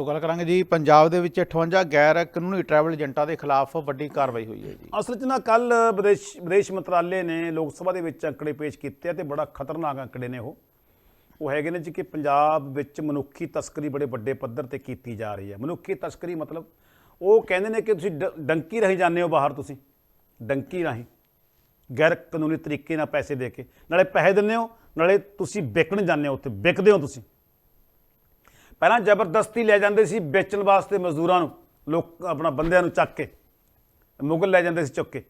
ਸੋ ਗੱਲ ਕਰਾਂਗੇ ਜੀ। ਪੰਜਾਬ ਦੇ ਵਿੱਚ 58 ਗੈਰ ਕਾਨੂੰਨੀ ਟਰੈਵਲ ਏਜੰਟਾਂ ਦੇ ਖਿਲਾਫ ਵੱਡੀ ਕਾਰਵਾਈ ਹੋਈ ਹੈ ਜੀ। ਅਸਲ 'ਚ ਨਾ ਕੱਲ ਵਿਦੇਸ਼ ਵਿਦੇਸ਼ ਮੰਤਰਾਲੇ ਨੇ ਲੋਕ ਸਭਾ ਦੇ ਵਿੱਚ ਅੰਕੜੇ ਪੇਸ਼ ਕੀਤੇ ਆ ਤੇ ਬੜਾ ਖਤਰਨਾਕ ਅੰਕੜੇ ਨੇ ਉਹ। ਉਹ ਹੈਗੇ ਨੇ ਜੀ ਕਿ ਪੰਜਾਬ ਵਿੱਚ ਮਨੁੱਖੀ ਤਸਕਰੀ ਬੜੇ ਵੱਡੇ ਪੱਧਰ ਤੇ ਕੀਤੀ ਜਾ ਰਹੀ ਹੈ। ਮਨੁੱਖੀ ਤਸਕਰੀ ਮਤਲਬ ਉਹ ਕਹਿੰਦੇ ਨੇ ਕਿ ਤੁਸੀਂ ਡ- ਡੰਕੀ ਰਹੀ ਜਾਂਦੇ ਹੋ ਬਾਹਰ ਤੁਸੀਂ। ਡੰਕੀ ਰਾਹੀਂ। ਗੈਰ ਕਾਨੂੰਨੀ ਤਰੀਕੇ ਨਾਲ ਪੈਸੇ ਦੇ ਕੇ। ਨਾਲੇ ਪੈਸੇ ਦਿੰਦੇ ਹੋ, ਨਾਲੇ ਤੁਸੀਂ ਵਿਕਣ ਜਾਂਦੇ ਹੋ, ਉੱਥੇ ਵਿਕਦੇ ਹੋ ਤੁਸੀਂ। ਪਹਿਲਾਂ ਜ਼ਬਰਦਸਤੀ ਲੈ ਜਾਂਦੇ ਸੀ ਵੇਚਣ ਵਾਸਤੇ ਮਜ਼ਦੂਰਾਂ ਨੂੰ, ਲੋਕ ਆਪਣਾ ਬੰਦਿਆਂ ਨੂੰ ਚੱਕ ਕੇ, ਮੁਗਲ ਲੈ ਜਾਂਦੇ ਸੀ ਚੁੱਕ ਕੇ,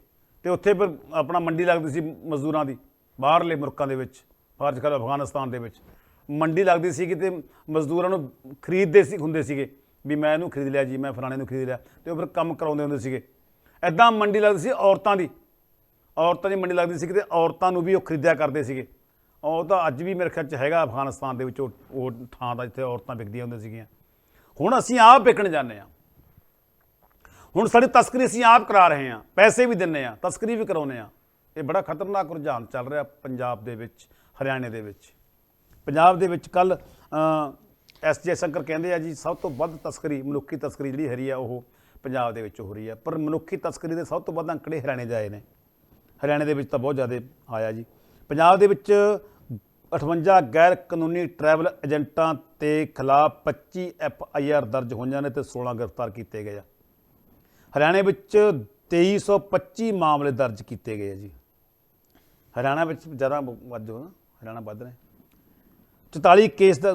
ਤੇ ਉੱਥੇ ਫਿਰ ਆਪਣਾ ਮੰਡੀ ਲੱਗਦੀ ਸੀ ਮਜ਼ਦੂਰਾਂ ਦੀ, ਬਾਹਰਲੇ ਮੁਲਕਾਂ ਦੇ ਵਿੱਚ ਫਰਜ਼ ਕਰ ਅਫਗਾਨਿਸਤਾਨ ਦੇ ਵਿੱਚ। ਮੰਡੀ ਲੱਗਦੀ ਸੀ ਕਿ ਮਜ਼ਦੂਰਾਂ ਨੂੰ ਖਰੀਦਦੇ ਸੀ, ਹੁੰਦੇ ਸੀਗੇ, ਵੀ ਮੈਂ ਇਹਨੂੰ ਖਰੀਦ ਲਿਆ ਜੀ, ਮੈਂ ਫਲਾਣੇ ਨੂੰ ਖਰੀਦ ਲਿਆ, ਤੇ ਉਹ ਫਿਰ ਕੰਮ ਕਰਾਉਂਦੇ ਹੁੰਦੇ ਸੀਗੇ। ਐਦਾਂ ਮੰਡੀ ਲੱਗਦੀ ਸੀ ਔਰਤਾਂ ਦੀ ਔਰਤਾਂ ਦੀ ਮੰਡੀ ਲੱਗਦੀ ਸੀ ਤੇ ਔਰਤਾਂ ਨੂੰ ਵੀ ਉਹ ਖਰੀਦਿਆ ਕਰਦੇ ਸੀਗੇ। ਉਹ ਤਾਂ ਅੱਜ ਵੀ ਮੇਰੇ ਖਿਆਲ ਚ ਹੈਗਾ ਅਫਗਾਨਿਸਤਾਨ ਦੇ ਵਿੱਚ ਉਹ ਉਹ ਥਾਂ ਦਾ ਜਿੱਥੇ ਔਰਤਾਂ ਵਿਕਦੀਆਂ ਹੁੰਦੀਆਂ ਸੀਗੀਆਂ। ਹੁਣ ਅਸੀਂ ਆਪ ਵਿਕਣ ਜਾਂਦੇ ਹਾਂ। ਹੁਣ ਸਾਡੀ ਤਸਕਰੀ ਅਸੀਂ ਆਪ ਕਰਾ ਰਹੇ ਹਾਂ। ਪੈਸੇ ਵੀ ਦਿੰਨੇ ਆ ਤਸਕਰੀ ਵੀ ਕਰਾਉਨੇ ਆ ਇਹ ਬੜਾ ਖਤਰਨਾਕ ਰੁਝਾਨ ਚੱਲ ਰਿਹਾ ਪੰਜਾਬ ਦੇ ਵਿੱਚ, ਹਰਿਆਣੇ ਦੇ ਵਿੱਚ। ਪੰਜਾਬ ਦੇ ਵਿੱਚ ਕੱਲ ਐਸ ਜੇ ਸ਼ੰਕਰ ਕਹਿੰਦੇ ਆ ਜੀ, ਸਭ ਤੋਂ ਵੱਧ ਤਸਕਰੀ, ਮਨੁੱਖੀ ਤਸਕਰੀ ਜਿਹੜੀ ਹਰੀ ਆ, ਉਹ ਪੰਜਾਬ ਦੇ ਵਿੱਚ ਹੋ ਰਹੀ ਆ। ਪਰ ਮਨੁੱਖੀ ਤਸਕਰੀ ਦੇ ਸਭ ਤੋਂ ਵੱਧ ਅੰਕੜੇ ਹਰਿਆਣੇ ਦੇ ਆਏ ਨੇ। ਹਰਿਆਣੇ ਦੇ ਵਿੱਚ ਤਾਂ ਬਹੁਤ ਜ਼ਿਆਦਾ ਆਇਆ ਜੀ। ਪੰਜਾਬ ਦੇ ਵਿੱਚ 58 ਗੈਰ ਕਾਨੂੰਨੀ ਟਰੈਵਲ ਏਜੰਟਾਂ ਤੇ ਖਿਲਾਫ 25 ਐਫ ਆਈ ਆਰ ਦਰਜ ਹੋਈਆਂ ਨੇ ਤੇ 16 ਗ੍ਰਿਫਤਾਰ ਕੀਤੇ ਗਏ ਆ। ਹਰਿਆਣੇ ਵਿੱਚ 2325 ਮਾਮਲੇ ਦਰਜ ਕੀਤੇ ਗਏ ਆ ਜੀ। ਹਰਿਆਣਾ ਵਿੱਚ ਜ਼ਿਆਦਾ ਵੱਧ ਹੋ ਹਰਿਆਣਾ ਵੱਧ ਰਿਹਾ। 44 ਕੇਸ ਦਾ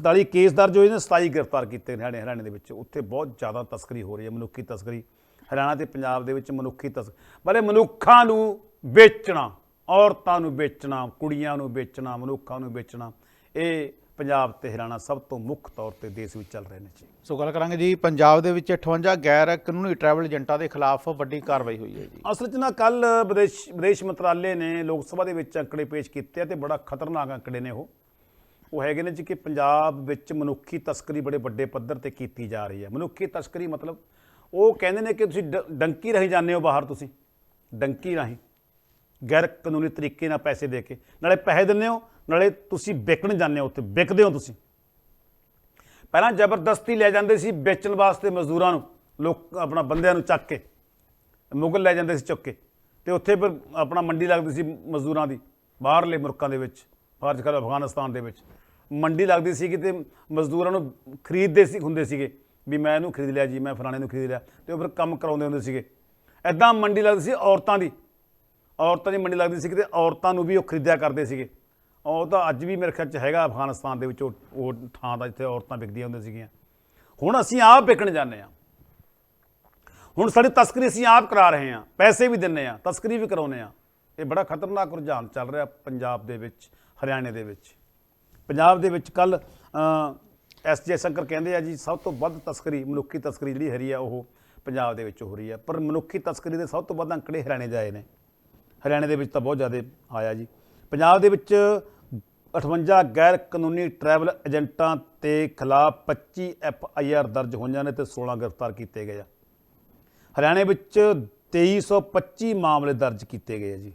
44 ਕੇਸ ਦਰਜ ਹੋਏ ਨੇ 27 ਗ੍ਰਿਫਤਾਰ ਕੀਤੇ ਨੇ ਹਰਿਆਣੇ ਹਰਿਆਣੇ ਦੇ ਵਿੱਚ। ਉੱਥੇ ਬਹੁਤ ਜ਼ਿਆਦਾ ਤਸਕਰੀ ਹੋ ਰਹੀ ਹੈ, ਮਨੁੱਖੀ ਤਸਕਰੀ। ਹਰਿਆਣਾ ਤੇ ਪੰਜਾਬ ਦੇ ਵਿੱਚ ਮਨੁੱਖੀ ਤਸਕਰੀ ਬਲੇ ਮਨੁੱਖਾਂ ਨੂੰ ਵੇਚਣਾ। ਔਰਤਾਂ ਨੂੰ ਵੇਚਣਾ ਕੁੜੀਆਂ ਨੂੰ ਵੇਚਣਾ ਮਨੁੱਖਾਂ ਨੂੰ ਵੇਚਣਾ ਇਹ ਪੰਜਾਬ ਤੇ ਹਰਿਆਣਾ ਸਭ ਤੋਂ ਮੁੱਖ ਤੌਰ ਤੇ ਦੇਸ਼ ਵਿੱਚ ਚੱਲ ਰਹੇ ਨੇ ਜੀ। ਸੋ ਗੱਲ ਕਰਾਂਗੇ ਜੀ ਪੰਜਾਬ ਦੇ ਵਿੱਚ 58 ਗੈਰ ਕਾਨੂੰਨੀ ਟਰੈਵਲ ਏਜੰਟਾਂ ਦੇ ਖਿਲਾਫ ਵੱਡੀ ਕਾਰਵਾਈ ਹੋਈ ਹੈ ਜੀ। ਅਸਲ 'ਚ ਨਾ ਕੱਲ ਵਿਦੇਸ਼ ਵਿਦੇਸ਼ ਮੰਤਰਾਲੇ ਨੇ ਲੋਕ ਸਭਾ ਦੇ ਵਿੱਚ ਅੰਕੜੇ ਪੇਸ਼ ਕੀਤੇ ਆ ਤੇ ਬੜਾ ਖਤਰਨਾਕ ਅੰਕੜੇ ਨੇ ਉਹ। ਉਹ ਹੈਗੇ ਨੇ ਜੀ ਕਿ ਪੰਜਾਬ ਵਿੱਚ ਮਨੁੱਖੀ ਤਸਕਰੀ ਬੜੇ ਵੱਡੇ ਪੱਧਰ ਤੇ ਕੀਤੀ ਜਾ ਰਹੀ ਹੈ। ਮਨੁੱਖੀ ਤਸਕਰੀ ਮਤਲਬ ਉਹ ਕਹਿੰਦੇ ਨੇ ਕਿ ਤੁਸੀਂ ਡੰਕੀ ਰਹੀ ਜਾਂਦੇ ਹੋ ਬਾਹਰ ਤੁਸੀਂ। ਡੰਕੀ ਰਾਹੀਂ। ਗੈਰ ਕਾਨੂੰਨੀ ਤਰੀਕੇ ਨਾਲ ਪੈਸੇ ਦੇ ਕੇ। ਨਾਲੇ ਪੈਸੇ ਦਿੰਦੇ ਹੋ, ਨਾਲੇ ਤੁਸੀਂ ਵਿਕਣ ਜਾਂਦੇ ਹੋ ਉੱਥੇ, ਵਿਕਦੇ ਹੋ ਤੁਸੀਂ। ਪਹਿਲਾਂ ਜ਼ਬਰਦਸਤੀ ਲੈ ਜਾਂਦੇ ਸੀ ਵੇਚਣ ਵਾਸਤੇ ਮਜ਼ਦੂਰਾਂ ਨੂੰ, ਲੋਕ ਆਪਣਾ ਬੰਦਿਆਂ ਨੂੰ ਚੱਕ ਕੇ, ਮੁਗਲ ਲੈ ਜਾਂਦੇ ਸੀ ਚੁੱਕ ਕੇ। ਤੇ ਉੱਥੇ ਫਿਰ ਆਪਣਾ ਮੰਡੀ ਲੱਗਦੀ ਸੀ ਮਜ਼ਦੂਰਾਂ ਦੀ, ਬਾਹਰਲੇ ਮੁਲਕਾਂ ਦੇ ਵਿੱਚ, ਫਰਜ਼ ਕਰ ਅਫਗਾਨਿਸਤਾਨ ਦੇ ਵਿੱਚ। ਮੰਡੀ ਲੱਗਦੀ ਸੀ ਕਿ ਮਜ਼ਦੂਰਾਂ ਨੂੰ ਖਰੀਦਦੇ ਸੀ, ਹੁੰਦੇ ਸੀਗੇ, ਵੀ ਮੈਂ ਇਹਨੂੰ ਖਰੀਦ ਲਿਆ ਜੀ, ਮੈਂ ਫਲਾਣੇ ਨੂੰ ਖਰੀਦ ਲਿਆ। ਤੇ ਉਹ ਫਿਰ ਕੰਮ ਕਰਾਉਂਦੇ ਹੁੰਦੇ ਸੀਗੇ। ਐਦਾਂ ਮੰਡੀ ਲੱਗਦੀ ਸੀ ਔਰਤਾਂ ਦੀ ਔਰਤਾਂ ਦੀ ਮੰਡੀ ਲੱਗਦੀ ਸੀ ਕਿ ਤੇ ਔਰਤਾਂ ਨੂੰ ਵੀ ਉਹ ਖਰੀਦਿਆ ਕਰਦੇ ਸੀਗੇ। ਉਹ ਤਾਂ ਅੱਜ ਵੀ ਮੇਰੇ ਖਿਆਲ ਚ ਹੈਗਾ ਅਫਗਾਨਿਸਤਾਨ ਦੇ ਵਿੱਚ, ਉਹ ਉਹ ਥਾਂ ਦਾ ਜਿੱਥੇ ਔਰਤਾਂ ਵਿਕਦੀਆਂ ਹੁੰਦੀਆਂ ਸੀਗੀਆਂ। ਹੁਣ ਅਸੀਂ ਆਪ ਵਿਕਣ ਜਾਂਦੇ ਹਾਂ। ਹੁਣ ਸਾਡੀ ਤਸਕਰੀ ਅਸੀਂ ਆਪ ਕਰਾ ਰਹੇ ਹਾਂ, ਪੈਸੇ ਵੀ ਦਿੰਨੇ ਆ ਤਸਕਰੀ ਵੀ ਕਰਾਉਨੇ ਆ ਇਹ ਬੜਾ ਖਤਰਨਾਕ ਰੁਝਾਨ ਚੱਲ ਰਿਹਾ ਪੰਜਾਬ ਦੇ ਵਿੱਚ, ਹਰਿਆਣੇ ਦੇ ਵਿੱਚ। ਪੰਜਾਬ ਦੇ ਵਿੱਚ ਕੱਲ ਐਸ ਜੇ ਸ਼ੰਕਰ ਕਹਿੰਦੇ ਆ ਜੀ, ਸਭ ਤੋਂ ਵੱਧ ਤਸਕਰੀ, ਮਨੁੱਖੀ ਤਸਕਰੀ ਜਿਹੜੀ ਹਰੀ ਆ, ਉਹ ਪੰਜਾਬ ਦੇ ਵਿੱਚ ਹੋ ਰਹੀ ਆ। ਪਰ ਮਨੁੱਖੀ ਤਸਕਰੀ ਦੇ ਸਭ ਤੋਂ ਵੱਧ ਅੰਕੜੇ ਹਰਿਆਣੇ ਦੇ ਆਏ ਨੇ। ਹਰਿਆਣੇ ਦੇ ਵਿੱਚ ਤਾਂ ਬਹੁਤ ਜ਼ਿਆਦਾ ਆਇਆ ਜੀ। ਪੰਜਾਬ ਦੇ ਵਿੱਚ 58 ਗੈਰ ਕਾਨੂੰਨੀ ਟਰੈਵਲ ਏਜੰਟਾਂ ਤੇ ਖਿਲਾਫ 25 ਐਫ ਆਈ ਆਰ ਦਰਜ ਹੋਈਆਂ ਨੇ ਤੇ 16 ਗ੍ਰਿਫਤਾਰ ਕੀਤੇ ਗਏ ਆ। ਹਰਿਆਣੇ ਵਿੱਚ 2325 ਮਾਮਲੇ ਦਰਜ ਕੀਤੇ ਗਏ ਆ ਜੀ।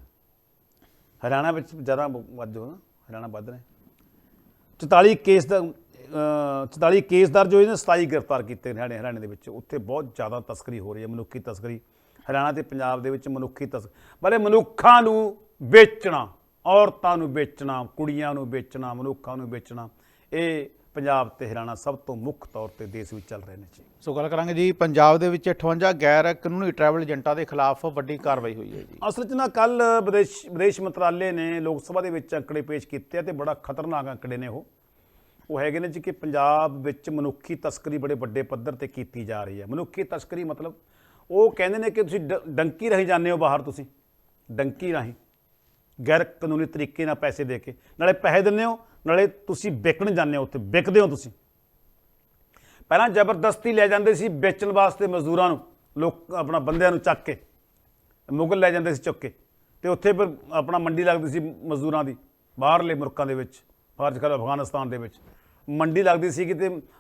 ਹਰਿਆਣਾ ਵਿੱਚ ਜ਼ਿਆਦਾ ਵੱਧ ਹੋ ਨਾ ਹਰਿਆਣਾ ਵੱਧ ਨੇ 44 ਕੇਸ ਦਾ, ਅਹ 44 ਕੇਸ ਦਰਜ ਹੋਏ ਨੇ 27 ਗ੍ਰਿਫਤਾਰ ਕੀਤੇ ਨੇ ਹਰਿਆਣੇ ਹਰਿਆਣੇ ਦੇ ਵਿੱਚ। ਉੱਥੇ ਬਹੁਤ ਜ਼ਿਆਦਾ ਤਸਕਰੀ ਹੋ ਰਹੀ ਹੈ, ਮਨੁੱਖੀ ਤਸਕਰੀ। ਹਰਿਆਣਾ ਤੇ ਪੰਜਾਬ ਦੇ ਵਿੱਚ ਮਨੁੱਖੀ ਤਸ ਬਲੇ ਮਨੁੱਖਾਂ ਨੂੰ ਵੇਚਣਾ ਔਰਤਾਂ ਨੂੰ ਵੇਚਣਾ ਕੁੜੀਆਂ ਨੂੰ ਵੇਚਣਾ ਮਨੁੱਖਾਂ ਨੂੰ ਵੇਚਣਾ ਇਹ ਪੰਜਾਬ ਤੇ ਹਰਿਆਣਾ ਸਭ ਤੋਂ ਮੁੱਖ ਤੌਰ ਤੇ ਦੇਸ਼ ਵਿੱਚ ਚੱਲ ਰਹੇ ਨੇ ਜੀ। ਸੋ ਗੱਲ ਕਰਾਂਗੇ ਜੀ ਪੰਜਾਬ ਦੇ ਵਿੱਚ 58 ਗੈਰ ਕਾਨੂੰਨੀ ਟਰੈਵਲ ਏਜੰਟਾਂ ਦੇ ਖਿਲਾਫ ਵੱਡੀ ਕਾਰਵਾਈ ਹੋਈ ਹੈ ਜੀ। ਅਸਲ 'ਚ ਨਾ ਕੱਲ ਵਿਦੇਸ਼ ਵਿਦੇਸ਼ ਮੰਤਰਾਲੇ ਨੇ ਲੋਕ ਸਭਾ ਦੇ ਵਿੱਚ ਅੰਕੜੇ ਪੇਸ਼ ਕੀਤੇ ਆ ਤੇ ਬੜਾ ਖਤਰਨਾਕ ਅੰਕੜੇ ਨੇ ਉਹ। ਉਹ ਹੈਗੇ ਨੇ ਜੀ ਕਿ ਪੰਜਾਬ ਵਿੱਚ ਮਨੁੱਖੀ ਤਸਕਰੀ ਬੜੇ ਵੱਡੇ ਪੱਧਰ ਤੇ ਕੀਤੀ ਜਾ ਰਹੀ ਹੈ। ਮਨੁੱਖੀ ਤਸਕਰੀ ਮਤਲਬ ਉਹ ਕਹਿੰਦੇ ਨੇ ਕਿ ਤੁਸੀਂ ਡ- ਡੰਕੀ ਰਹੀ ਜਾਂਦੇ ਹੋ ਬਾਹਰ ਤੁਸੀਂ। ਡੰਕੀ ਰਾਹੀਂ। ਗੈਰ ਕਾਨੂੰਨੀ ਤਰੀਕੇ ਨਾਲ ਪੈਸੇ ਦੇ ਕੇ। ਨਾਲੇ ਪੈਸੇ ਦਿੰਦੇ ਹੋ, ਨਾਲੇ ਤੁਸੀਂ ਵਿਕਣ ਜਾਂਦੇ ਹੋ ਉੱਥੇ। ਵਿਕਦੇ ਹੋ ਤੁਸੀਂ। ਪਹਿਲਾਂ ਜ਼ਬਰਦਸਤੀ ਲੈ ਜਾਂਦੇ ਸੀ ਵੇਚਣ ਵਾਸਤੇ ਮਜ਼ਦੂਰਾਂ ਨੂੰ, ਲੋਕ ਆਪਣਾ ਬੰਦਿਆਂ ਨੂੰ ਚੱਕ ਕੇ। ਮੁਗਲ ਲੈ ਜਾਂਦੇ ਸੀ ਚੁੱਕ ਕੇ। ਤੇ ਉੱਥੇ ਫਿਰ ਆਪਣਾ ਮੰਡੀ ਲੱਗਦੀ ਸੀ ਮਜ਼ਦੂਰਾਂ ਦੀ, ਬਾਹਰਲੇ ਮੁਲਕਾਂ ਦੇ ਵਿੱਚ, ਫਰਜ਼ ਕਰ ਅਫਗਾਨਿਸਤਾਨ ਦੇ ਵਿੱਚ। ਮੰਡੀ ਲੱਗਦੀ ਸੀ ਕਿ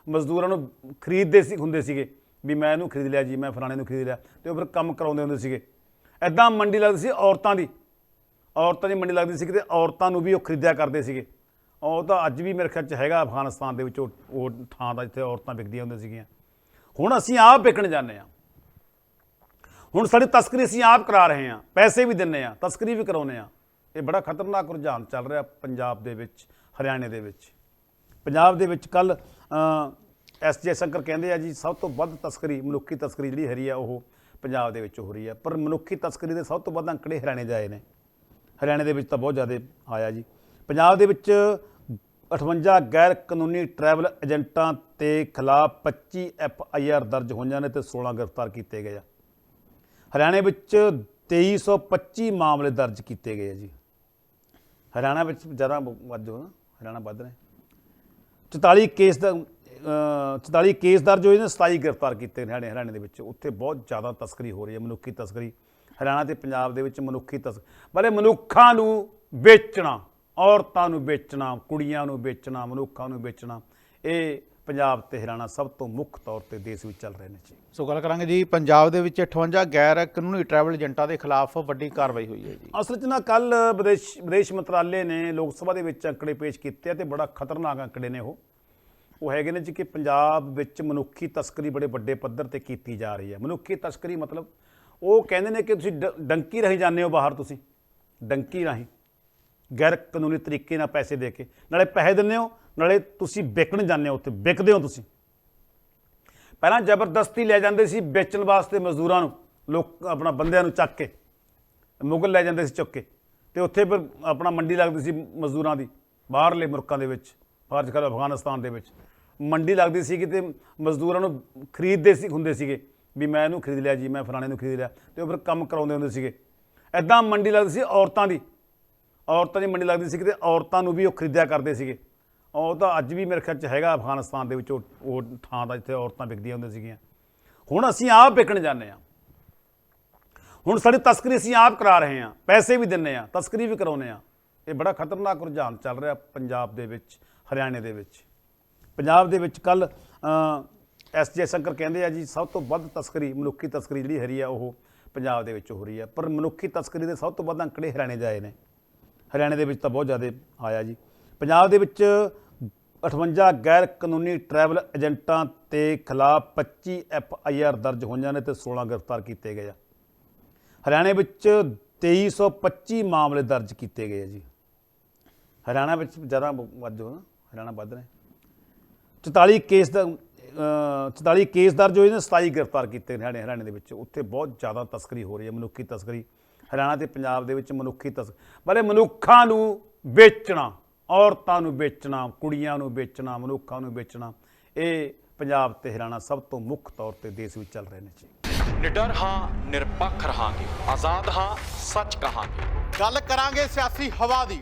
ਮਜ਼ਦੂਰਾਂ ਨੂੰ ਖਰੀਦਦੇ ਸੀ, ਹੁੰਦੇ ਸੀਗੇ। ਵੀ ਮੈਂ ਇਹਨੂੰ ਖਰੀਦ ਲਿਆ ਜੀ, ਮੈਂ ਫਲਾਣੇ ਨੂੰ ਖਰੀਦ ਲਿਆ। ਤੇ ਉਹ ਫਿਰ ਕੰਮ ਕਰਾਉਂਦੇ ਹੁੰਦੇ ਸੀਗੇ। ਐਦਾਂ ਮੰਡੀ ਲੱਗਦੀ ਸੀ ਔਰਤਾਂ ਦੀ। ਔਰਤਾਂ ਦੀ ਮੰਡੀ ਲੱਗਦੀ ਸੀ ਕਿ ਔਰਤਾਂ ਨੂੰ ਵੀ ਉਹ ਖਰੀਦਿਆ ਕਰਦੇ ਸੀਗੇ। ਉਹ ਤਾਂ ਅੱਜ ਵੀ ਮੇਰੇ ਖਿਆਲ ਚ ਹੈਗਾ ਅਫਗਾਨਿਸਤਾਨ ਦੇ ਵਿੱਚ, ਉਹ ਉਹ ਥਾਂ ਦਾ ਜਿੱਥੇ ਔਰਤਾਂ ਵਿਕਦੀਆਂ ਹੁੰਦੀਆਂ ਸੀਗੀਆਂ। ਹੁਣ ਅਸੀਂ ਆਪ ਵਿਕਣ ਜਾਂਦੇ ਆ ਹੁਣ ਸਾਡੀ ਤਸਕਰੀ ਅਸੀਂ ਆਪ ਕਰਾ ਰਹੇ ਹਾਂ। ਪੈਸੇ ਵੀ ਦਿੰਨੇ ਆ ਤਸਕਰੀ ਵੀ ਕਰਾਉਨੇ ਆ ਇਹ ਬੜਾ ਖਤਰਨਾਕ ਰੁਝਾਨ ਚੱਲ ਰਿਹਾ ਪੰਜਾਬ ਦੇ ਵਿੱਚ, ਹਰਿਆਣੇ ਦੇ ਵਿੱਚ। ਪੰਜਾਬ ਦੇ ਵਿੱਚ ਕੱਲ ਐਸ ਜੇ ਸ਼ੰਕਰ ਕਹਿੰਦੇ ਆ ਜੀ, ਸਭ ਤੋਂ ਵੱਧ ਤਸਕਰੀ, ਮਨੁੱਖੀ ਤਸਕਰੀ ਜਿਹੜੀ ਹੈਰੀ ਆ, ਉਹ ਪੰਜਾਬ ਦੇ ਵਿੱਚ ਹੋ ਰਹੀ ਹੈ ਪਰ ਮਨੁੱਖੀ ਤਸਕਰੀ ਦੇ ਸਭ ਤੋਂ ਵੱਧ ਅੰਕੜੇ ਹਰਿਆਣੇ ਦੇ ਆਏ ਨੇ। ਹਰਿਆਣੇ ਦੇ ਵਿੱਚ ਤਾਂ ਬਹੁਤ ਜ਼ਿਆਦਾ ਆਇਆ ਜੀ। ਪੰਜਾਬ ਦੇ ਵਿੱਚ 58 ਗੈਰ ਕਾਨੂੰਨੀ ਟਰੈਵਲ ਏਜੰਟਾਂ ਤੇ ਖਿਲਾਫ 25 ਐਫ ਆਈ ਆਰ ਦਰਜ ਹੋਈਆਂ ਨੇ ਤੇ 16 ਗ੍ਰਿਫਤਾਰ ਕੀਤੇ ਗਏ ਆ। ਹਰਿਆਣੇ ਵਿੱਚ 2325 ਮਾਮਲੇ ਦਰਜ ਕੀਤੇ ਗਏ ਆ ਜੀ। ਹਰਿਆਣਾ ਵਿੱਚ ਜ਼ਿਆਦਾ ਵੱਧ ਹੋ ਨਾ, ਹਰਿਆਣਾ ਵੱਧ ਨੇ 44 ਕੇਸ ਦਾ 44 ਕੇਸ ਦਰਜ ਹੋਏ ਨੇ 27 ਗ੍ਰਿਫਤਾਰ ਕੀਤੇ ਹਰਿਆਣੇ ਹਰਿਆਣੇ ਦੇ ਵਿੱਚ। ਉੱਥੇ ਬਹੁਤ ਜ਼ਿਆਦਾ ਤਸਕਰੀ ਹੋ ਰਹੀ ਹੈ ਮਨੁੱਖੀ ਤਸਕਰੀ। ਹਰਿਆਣਾ ਤੇ ਪੰਜਾਬ ਦੇ ਵਿੱਚ ਮਨੁੱਖੀ ਤਸ ਬਲੇ ਮਨੁੱਖਾਂ ਨੂੰ ਵੇਚਣਾ ਔਰਤਾਂ ਨੂੰ ਵੇਚਣਾ ਕੁੜੀਆਂ ਨੂੰ ਵੇਚਣਾ ਮਨੁੱਖਾਂ ਨੂੰ ਵੇਚਣਾ ਇਹ ਪੰਜਾਬ ਤੇ ਹਰਿਆਣਾ ਸਭ ਤੋਂ ਮੁੱਖ ਤੌਰ ਤੇ ਦੇਸ਼ ਵਿੱਚ ਚੱਲ ਰਹੇ ਨੇ ਜੀ। ਸੋ ਗੱਲ ਕਰਾਂਗੇ ਜੀ ਪੰਜਾਬ ਦੇ ਵਿੱਚ 58 ਗੈਰ ਕਾਨੂੰਨੀ ਟਰੈਵਲ ਏਜੰਟਾਂ ਦੇ ਖਿਲਾਫ ਵੱਡੀ ਕਾਰਵਾਈ ਹੋਈ ਹੈ ਜੀ। ਅਸਲ 'ਚ ਨਾ ਕੱਲ ਵਿਦੇਸ਼ ਵਿਦੇਸ਼ ਮੰਤਰਾਲੇ ਨੇ ਲੋਕ ਸਭਾ ਦੇ ਵਿੱਚ ਅੰਕੜੇ ਪੇਸ਼ ਕੀਤੇ ਆ ਤੇ ਬੜਾ ਖਤਰਨਾਕ ਅੰਕੜੇ ਨੇ ਉਹ। ਉਹ ਹੈਗੇ ਨੇ ਜੀ ਕਿ ਪੰਜਾਬ ਵਿੱਚ ਮਨੁੱਖੀ ਤਸਕਰੀ ਬੜੇ ਵੱਡੇ ਪੱਧਰ ਤੇ ਕੀਤੀ ਜਾ ਰਹੀ ਹੈ। ਮਨੁੱਖੀ ਤਸਕਰੀ ਮਤਲਬ ਉਹ ਕਹਿੰਦੇ ਨੇ ਕਿ ਤੁਸੀਂ ਡ- ਡੰਕੀ ਰਹੀ ਜਾਂਦੇ ਹੋ ਬਾਹਰ ਤੁਸੀਂ। ਡੰਕੀ ਰਾਹੀਂ। ਗੈਰ ਕਾਨੂੰਨੀ ਤਰੀਕੇ ਨਾਲ ਪੈਸੇ ਦੇ ਕੇ। ਨਾਲੇ ਪੈਸੇ ਦਿੰਦੇ ਹੋ, ਨਾਲੇ ਤੁਸੀਂ ਵਿਕਣ ਜਾਂਦੇ ਹੋ ਉੱਥੇ। ਵਿਕਦੇ ਹੋ ਤੁਸੀਂ। ਪਹਿਲਾਂ ਜ਼ਬਰਦਸਤੀ ਲੈ ਜਾਂਦੇ ਸੀ ਵੇਚਣ ਵਾਸਤੇ ਮਜ਼ਦੂਰਾਂ ਨੂੰ, ਲੋਕ ਆਪਣਾ ਬੰਦਿਆਂ ਨੂੰ ਚੱਕ ਕੇ। ਮੁਗਲ ਲੈ ਜਾਂਦੇ ਸੀ ਚੁੱਕ ਕੇ। ਤੇ ਉੱਥੇ ਫਿਰ ਆਪਣਾ ਮੰਡੀ ਲੱਗਦੀ ਸੀ ਮਜ਼ਦੂਰਾਂ ਦੀ, ਬਾਹਰਲੇ ਮੁਲਕਾਂ ਦੇ ਵਿੱਚ। ਫਰਜ਼ ਕਰ ਅਫਗਾਨਿਸਤਾਨ ਦੇ ਵਿੱਚ। ਮੰਡੀ ਲੱਗਦੀ ਸੀ ਕਿ ਤੇ ਮਜ਼ਦੂਰਾਂ ਨੂੰ ਖਰੀਦਦੇ ਸੀ, ਹੁੰਦੇ ਸੀਗੇ। ਵੀ ਮੈਂ ਇਹਨੂੰ ਖਰੀਦ ਲਿਆ ਜੀ, ਮੈਂ ਫਲਾਣੇ ਨੂੰ ਖਰੀਦ ਲਿਆ। ਤੇ ਉਹ ਫਿਰ ਕੰਮ ਕਰਾਉਂਦੇ ਹੁੰਦੇ ਸੀਗੇ। ਐਦਾਂ ਮੰਡੀ ਲੱਗਦੀ ਸੀ ਔਰਤਾਂ ਦੀ। ਔਰਤਾਂ ਦੀ ਮੰਡੀ ਲੱਗਦੀ ਸੀ ਕਿਤੇ, ਔਰਤਾਂ ਨੂੰ ਵੀ ਉਹ ਖਰੀਦਿਆ ਕਰਦੇ ਸੀਗੇ। ਉਹ ਤਾਂ ਅੱਜ ਵੀ ਮੇਰੇ ਖਿਆਲ ਚ ਹੈਗਾ ਅਫਗਾਨਿਸਤਾਨ ਦੇ ਵਿੱਚ, ਉਹ ਉਹ ਥਾਂ ਦਾ ਜਿੱਥੇ ਔਰਤਾਂ ਵਿਕਦੀਆਂ ਹੁੰਦੀਆਂ ਸੀਗੀਆਂ। ਹੁਣ ਅਸੀਂ ਆਪ ਵਿਕਣ ਜਾਂਦੇ ਆ ਹੁਣ ਸਾਡੀ ਤਸਕਰੀ ਅਸੀਂ ਆਪ ਕਰਾ ਰਹੇ ਹਾਂ। ਪੈਸੇ ਵੀ ਦਿੰਨੇ ਆ ਤਸਕਰੀ ਵੀ ਕਰਾਉਨੇ ਆ ਇਹ ਬੜਾ ਖਤਰਨਾਕ ਰੁਝਾਨ ਚੱਲ ਰਿਹਾ ਪੰਜਾਬ ਦੇ ਵਿੱਚ, ਹਰਿਆਣੇ ਦੇ ਵਿੱਚ। ਪੰਜਾਬ ਦੇ ਵਿੱਚ ਕੱਲ ਐਸ ਜੇ ਸ਼ੰਕਰ ਕਹਿੰਦੇ ਆ ਜੀ, ਸਭ ਤੋਂ ਵੱਧ ਤਸਕਰੀ, ਮਨੁੱਖੀ ਤਸਕਰੀ ਜਿਹੜੀ ਹੈਰੀ ਆ, ਉਹ ਪੰਜਾਬ ਦੇ ਵਿੱਚ ਹੋ ਰਹੀ ਹੈ ਪਰ ਮਨੁੱਖੀ ਤਸਕਰੀ ਦੇ ਸਭ ਤੋਂ ਵੱਧ ਅੰਕੜੇ ਹਰਿਆਣੇ ਦੇ ਆਏ ਨੇ। ਹਰਿਆਣੇ ਦੇ ਵਿੱਚ ਤਾਂ ਬਹੁਤ ਜ਼ਿਆਦਾ ਆਇਆ ਜੀ। ਪੰਜਾਬ ਦੇ ਵਿੱਚ 58 ਗੈਰ ਕਾਨੂੰਨੀ ਟਰੈਵਲ ਏਜੰਟਾਂ ਤੇ ਖਿਲਾਫ 25 ਐਫ ਆਈ ਆਰ ਦਰਜ ਹੋਈਆਂ ਨੇ ਤੇ 16 ਗ੍ਰਿਫਤਾਰ ਕੀਤੇ ਗਏ ਆ। ਹਰਿਆਣੇ ਵਿੱਚ 2325 ਮਾਮਲੇ ਦਰਜ ਕੀਤੇ ਗਏ ਆ ਜੀ। ਹਰਿਆਣਾ ਵਿੱਚ ਜ਼ਿਆਦਾ ਵੱਧ ਹੋ ਨਾ ਹਰਿਆਣਾ ਵੱਧ ਨੇ 44 ਕੇਸ ਦਾ ਅਹ 44 ਕੇਸ ਦਰਜ ਹੋਏ ਨੇ 27 ਗ੍ਰਿਫਤਾਰ ਕੀਤੇ ਹਰਿਆਣੇ ਹਰਿਆਣੇ ਦੇ ਵਿੱਚ। ਉੱਥੇ ਬਹੁਤ ਜ਼ਿਆਦਾ ਤਸਕਰੀ ਹੋ ਰਹੀ ਹੈ ਮਨੁੱਖੀ ਤਸਕਰੀ। ਹਰਿਆਣਾ ਤੇ ਪੰਜਾਬ ਦੇ ਵਿੱਚ ਮਨੁੱਖੀ ਤਸ ਬਲੇ ਮਨੁੱਖਾਂ ਨੂੰ ਵੇਚਣਾ ਔਰਤਾਂ ਨੂੰ ਵੇਚਣਾ ਕੁੜੀਆਂ ਨੂੰ ਵੇਚਣਾ ਮਨੁੱਖਾਂ ਨੂੰ ਵੇਚਣਾ ਇਹ ਪੰਜਾਬ ਤੇ ਹਰਿਆਣਾ ਸਭ ਤੋਂ ਮੁੱਖ ਤੌਰ ਤੇ ਦੇਸ਼ ਵਿੱਚ ਚੱਲ ਰਹੇ ਨੇ ਜੀ। ਨਿਡਰ ਹਾਂ ਨਿਰਪੱਖ ਰਹਾਂਗੇ। ਆਜ਼ਾਦ ਹਾਂ ਸੱਚ ਕਹਾਂਗੇ। ਗੱਲ ਕਰਾਂਗੇ ਸਿਆਸੀ ਹਵਾ ਦੀ।